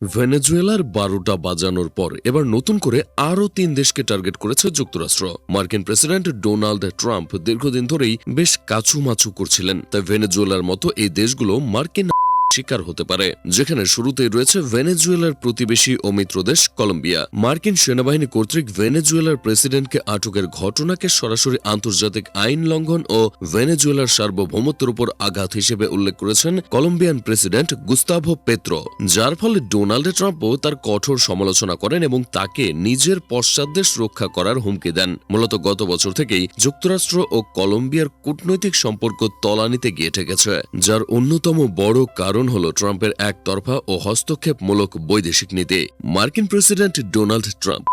ভেনেজুয়েলার বারোটা বাজানোর পর এবার নতুন করে আরও তিন দেশকে টার্গেট করেছে যুক্তরাষ্ট্র। মার্কিন প্রেসিডেন্ট ডোনাল্ড ট্রাম্প দীর্ঘদিন ধরেই বেশ কাছুমাছু করছিলেন। তাই ভেনেজুয়েলার মতো এই দেশগুলো মার্কিন শিকার হতে পারে। যেখানে শুরুতেই রয়েছে ভেনেজুয়েলার প্রতিবেশী ও মিত্রদেশ কলম্বিয়া। মার্কিন সেনাবাহিনী কর্তৃক ভেনেজুয়েলার প্রেসিডেন্টকে আটকের ঘটনাকে সরাসরি আন্তর্জাতিক আইন লঙ্ঘন ও ভেনেজুয়েলার সার্বভৌমত্বের উপর আঘাত হিসেবে উল্লেখ করেছেন কলম্বিয়ান প্রেসিডেন্ট গুস্তাভো পেত্রো। যার ফলে ডোনাল্ড ট্রাম্পও তার কঠোর সমালোচনা করেন এবং তাকে নিজের পশ্চাৎদেশ রক্ষা করার হুমকি দেন। মূলত গত বছর থেকেই যুক্তরাষ্ট্র ও কলম্বিয়ার কূটনৈতিক সম্পর্ক তলানিতে গিয়ে ঠেকেছে, যার অন্যতম বড় কারণ হল ট্রাম্পের একতরফা ও হস্তক্ষেপমূলক বৈদেশিক নীতি। মার্কিন প্রেসিডেন্ট ডোনাল্ড ট্রাম্প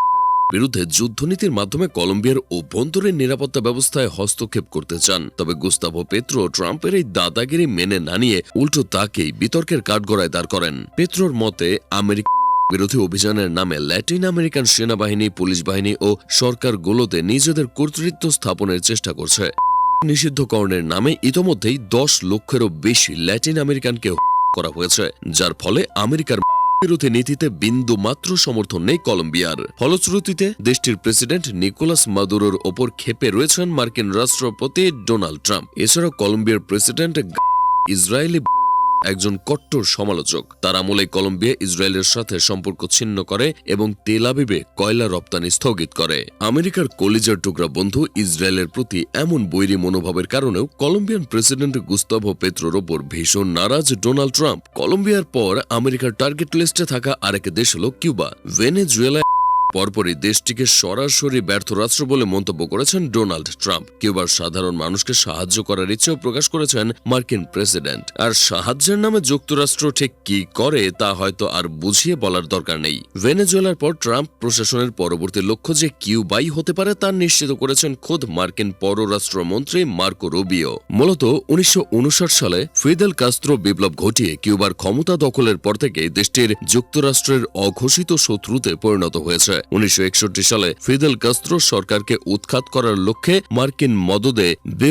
বিরুদ্ধে যুদ্ধনীতির মাধ্যমে কলম্বিয়ার অভ্যন্তরীণ নিরাপত্তা ব্যবস্থায় হস্তক্ষেপ করতে চান। তবে গুস্তাভো পেত্রো ট্রাম্পের এই দাদাগিরি মেনে না নিয়ে উল্টো তাকেই বিতর্কের কাঠগড়ায় দাঁড় করেন। পেত্রোর মতে, আমেরিকা বিরোধী অভিযানের নামে ল্যাটিন আমেরিকান সেনাবাহিনী, পুলিশ বাহিনী ও সরকারগুলোতে নিজেদের কর্তৃত্ব স্থাপনের চেষ্টা করছে। নিষিদ্ধকরণের নামে ইতোমধ্যেই দশ লক্ষেরও বেশি ল্যাটিন আমেরিকানকে করা হয়েছে, যার ফলে আমেরিকার বিরোধী নীতিতে বিন্দু মাত্র সমর্থন নেই কলম্বিয়ার। ফলশ্রুতিতে দেশটির প্রেসিডেন্ট নিকোলাস মাদুরোর ওপর ক্ষেপে রয়েছেন মার্কিন রাষ্ট্রপতি ডোনাল্ড ট্রাম্প। এছাড়া কলম্বিয়ার প্রেসিডেন্ট ইসরায়েলি একজন কট্টর সমালোচক। তার আমলে কলম্বিয়া, ইসরায়েলের সাথে সম্পর্ক ছিন্ন করে এবং তেল আবিবে কয়লা রপ্তানি স্থগিত করে। আমেরিকার কলিজার টুকরা বন্ধু ইসরায়েলের প্রতি এমন বৈরী মনোভাবের কারণেও কলম্বিয়ান প্রেসিডেন্ট গুস্তাভো পেত্রোর ওপর ভীষণ নারাজ ডোনাল্ড ট্রাম্প। কলম্বিয়ার পর আমেরিকার টার্গেট লিস্টে থাকা আরেক দেশ হল কিউবা। ভেনেজুয়েলা পরপরই দেশটিকে সরাসরি ব্যর্থ রাষ্ট্র বলে মন্তব্য করেছেন ডোনাল্ড ট্রাম্প। কিউবার সাধারণ মানুষকে সাহায্য করার ইচ্ছেও প্রকাশ করেছেন মার্কিন প্রেসিডেন্ট। আর সাহায্যের নামে যুক্তরাষ্ট্র ঠিক কি করে, তা হয়তো আর বুঝিয়ে বলার দরকার নেই। ভেনেজুয়েলার পর ট্রাম্প প্রশাসনের পরবর্তী লক্ষ্য যে কিউবাই হতে পারে, তা নিশ্চিত করেছেন খোদ মার্কিন পররাষ্ট্রমন্ত্রী মার্কো রুবিও। মূলত উনিশশো উনষাট সালে ফিদেল কাস্ত্রো বিপ্লব ঘটিয়ে কিউবার ক্ষমতা দখলের পর থেকে দেশটির যুক্তরাষ্ট্রের অঘোষিত শত্রুতে পরিণত হয়েছে। উনিশশো একষট্টি সালে ফিদেল কাস্ত্রো সরকারকে উৎখাত করার লক্ষ্যে মার্কিন মদদে বে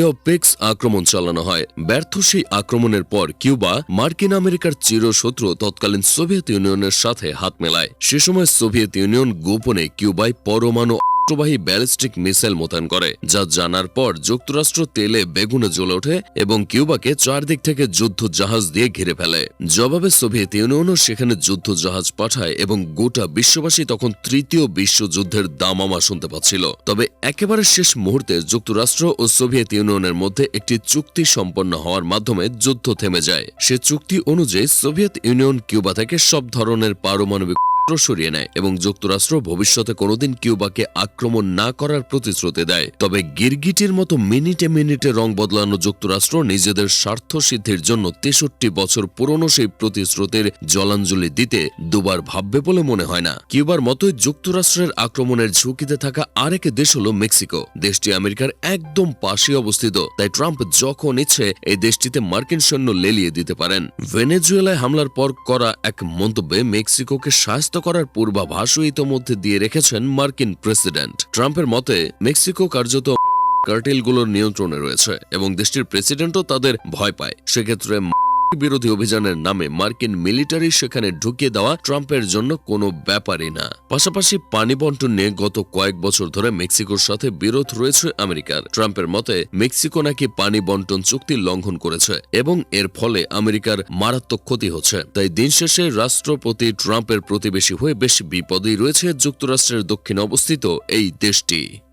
আক্রমণ চালানো হয়। ব্যর্থ সেই আক্রমণের পর কিউবা মার্কিন আমেরিকার চিরশত্রু তৎকালীন সোভিয়েত ইউনিয়নের সাথে হাত মেলায়। সে সময় সোভিয়েত ইউনিয়ন গোপনে কিউবায় পরমাণু অস্ত্রবাহী ব্যালিস্টিক মিসাইল মোতায়েন করে, যা জানার পর যুক্তরাষ্ট্র তেলে বেগুনে জ্বলে ওঠে এবং কিউবাকে চারদিক থেকে যুদ্ধ জাহাজ দিয়ে ঘিরে ফেলে। জবাবে সোভিয়েত ইউনিয়নও সেখানে যুদ্ধ জাহাজ পাঠায় এবং গোটা বিশ্ববাসী তখন তৃতীয় বিশ্বযুদ্ধের দামামা শুনতে পাচ্ছিল। তবে একেবারে শেষ মুহূর্তে যুক্তরাষ্ট্র ও সোভিয়েত ইউনিয়নের মধ্যে একটি চুক্তি সম্পন্ন হওয়ার মাধ্যমে যুদ্ধ থেমে যায়। সে চুক্তি অনুযায়ী সোভিয়েত ইউনিয়ন কিউবা থেকে সব ধরনের পারমাণবিক সরিয়ে নেয় এবং যুক্তরাষ্ট্র ভবিষ্যতে কোনোদিন কিউবাকে আক্রমণ না করার প্রতিশ্রুতি দেয়। তবে গিরগিটির মতো মিনিটে মিনিটে রং বদলানো যুক্তরাষ্ট্র নিজেদের স্বার্থ সিদ্ধির জন্য তেষট্টি বছর পুরনো সেই প্রতিশ্রুতির জলাঞ্জলি দিতে দুবার ভাববে বলে মনে হয় না। কিউবার মতোই যুক্তরাষ্ট্রের আক্রমণের ঝুঁকিতে থাকা আরেক দেশ হল মেক্সিকো। দেশটি আমেরিকার একদম পাশে অবস্থিত, তাই ট্রাম্প যখন ইচ্ছে এই দেশটিতে মার্কিন সৈন্য লেলিয়ে দিতে পারেন। ভেনেজুয়েলায় হামলার পর করা এক মন্তব্যে মেক্সিকোকে শাস্ত করার পূর্বাভাসও ইতোমধ্যে দিয়ে রেখেছেন মার্কিন প্রেসিডেন্ট। ট্রাম্পের মতে, মেক্সিকো কার্যত কার্টেলগুলোর নিয়ন্ত্রণে রয়েছে এবং দেশটির প্রেসিডেন্টও তাদের ভয় পায়। সেক্ষেত্রে বিরোধী অভিযানের নামে মার্কিন মিলিটারি সেখানে ঢুকিয়ে দেওয়া ট্রাম্পের জন্য কোনো ব্যাপারই না। পাশাপাশি পানি বন্টন নিয়ে গত কয়েক বছর ধরে মেক্সিকোর সাথে বিরোধ রয়েছে আমেরিকার। ট্রাম্পের মতে, মেক্সিকো নাকি পানি বন্টন চুক্তি লঙ্ঘন করেছে এবং এর ফলে আমেরিকার মারাত্মক ক্ষতি হচ্ছে। তাই দিন শেষে রাষ্ট্রপতি ট্রাম্পের প্রতিবেশী হয়ে বেশ বিপদেই রয়েছে যুক্তরাষ্ট্রের দক্ষিণে অবস্থিত এই দেশটি।